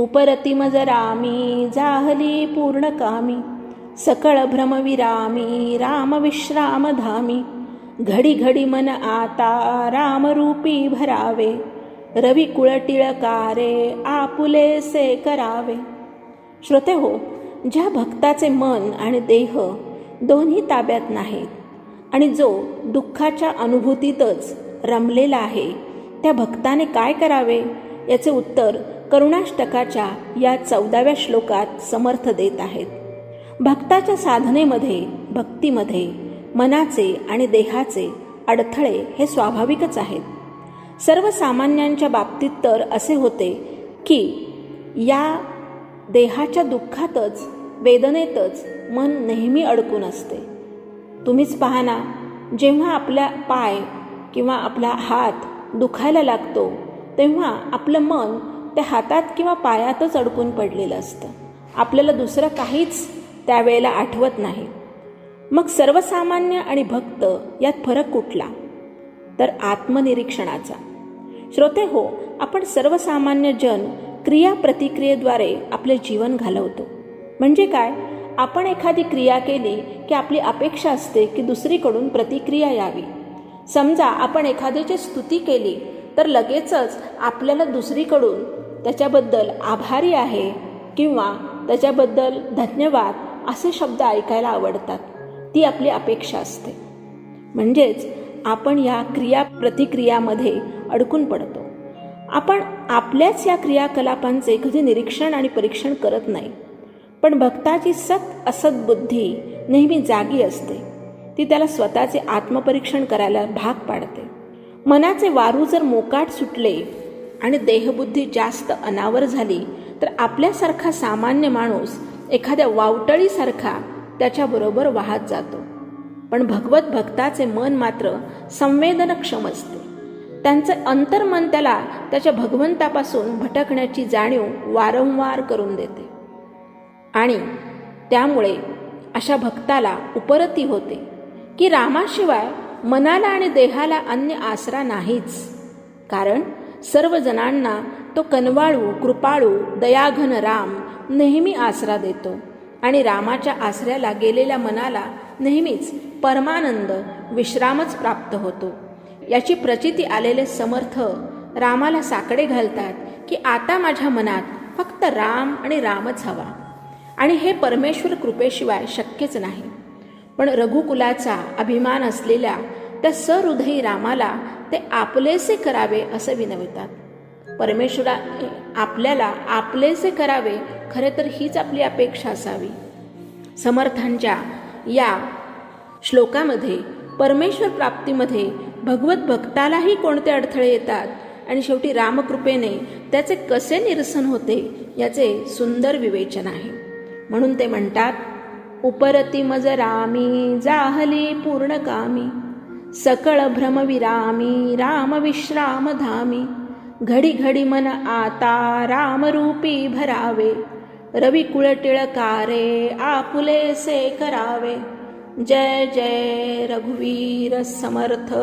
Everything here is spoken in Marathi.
उपरतिम जरामी जाहली पूर्ण कामी. सकळ भ्रमविरामी राम विश्राम धामी. घडी घडी मन आता रामरूपी भरावे. रवी कुळटिळकारे आपुले से करावे. श्रोते हो ज्या भक्ताचे मन आणि देह दोन्ही ताब्यात नाहीत आणि जो दुःखाच्या अनुभूतीतच रमलेला आहे त्या भक्ताने काय करावे? याचे उत्तर करुणाष्टकाच्या या चौदाव्या श्लोकात समर्थ देत आहेत. भक्ताच्या साधनेमध्ये भक्तीमध्ये मनाचे आणि देहाचे अडथळे हे स्वाभाविकच आहेत. सर्वसामान्यांच्या बाबतीत तर असे होते की या देहाच्या दुःखातच वेदनेतच मन नेहमी अडकून असते. तुम्हीच पहा ना जेव्हा आपला पाय किंवा आपला हात दुखायला लागतो तेव्हा आपलं मन त्या हातात किंवा पायातच अडकून पडलेलं असतं. आपल्याला दुसरं काहीच त्यावेळेला आठवत नाही. मग सर्वसामान्य आणि भक्त यात फरक कुठला? तर आत्मनिरीक्षणाचा. श्रोते हो आपण सर्वसामान्य जन क्रिया प्रतिक्रियेद्वारे आपले जीवन घालवतो. म्हणजे काय? आपण एखादी क्रिया केली की आपली अपेक्षा असते की दुसरीकडून प्रतिक्रिया यावी. समजा आपण एखाद्याची स्तुती केली तर लगेचच आपल्याला दुसरीकडून त्याच्याबद्दल आभारी आहे किंवा त्याच्याबद्दल धन्यवाद असे शब्द ऐकायला आवडतात. ती आपली अपेक्षा असते. म्हणजेच आपण या क्रिया प्रतिक्रियामध्ये अडकून पडतो. आपण आपल्याच या क्रियाकलापांचे कधी निरीक्षण आणि परीक्षण करत नाही. पण भक्ताची सत असत बुद्धी नेहमी जागी असते. ती त्याला स्वतःचे आत्मपरीक्षण करायला भाग पाडते. मनाचे वारू जर मोकाट सुटले आणि देहबुद्धी जास्त अनावर झाली तर आपल्यासारखा सामान्य माणूस एखाद्या वावटळीसारखा त्याच्याबरोबर वाहत जातो. पण भगवत भक्ताचे मन मात्र संवेदनक्षम असते. त्यांचं अंतर्मन त्याला त्याच्या भगवंतापासून भटकण्याची जाणीव वारंवार करून देते. आणि त्यामुळे अशा भक्ताला उपरती होते की रामाशिवाय मनाला आणि देहाला अन्य आसरा नाहीच. कारण सर्व जणांना तो कनवाळू कृपाळू दयाघन राम नेहमी आसरा देतो आणि रामाच्या आसऱ्याला गेलेल्या मनाला नेहमीच परमानंद विश्रामच प्राप्त होतो. याची प्रचिती आलेले समर्थ रामाला साकडे घालतात की आता माझ्या मनात फक्त राम आणि रामच हवा. आणि हे परमेश्वर कृपेशिवाय शक्यच नाही. पण रघुकुलाचा अभिमान असलेल्या त्या सहृदयी रामाला ते आपलेसे करावे असं विनवितात. परमेश्वरा आपल्याला आपलेसे करावे खरे तर हीच आपली अपेक्षा असावी. समर्थांच्या या श्लोकामध्ये परमेश्वर प्राप्तीमध्ये भगवत भक्तालाही कोणते अडथळे येतात आणि शेवटी रामकृपेने त्याचे कसे निरसन होते याचे सुंदर विवेचन आहे. म्हणून ते म्हणतात उपरती मज रामी जाहली पूर्ण कामी सकळ भ्रमविरामी राम विश्राम धामी। घडी घडी मन आता रामरूपी भरावे। रवी कुळटिळकारे आपुले से करावे। जय जय रघुवीर समर्थ।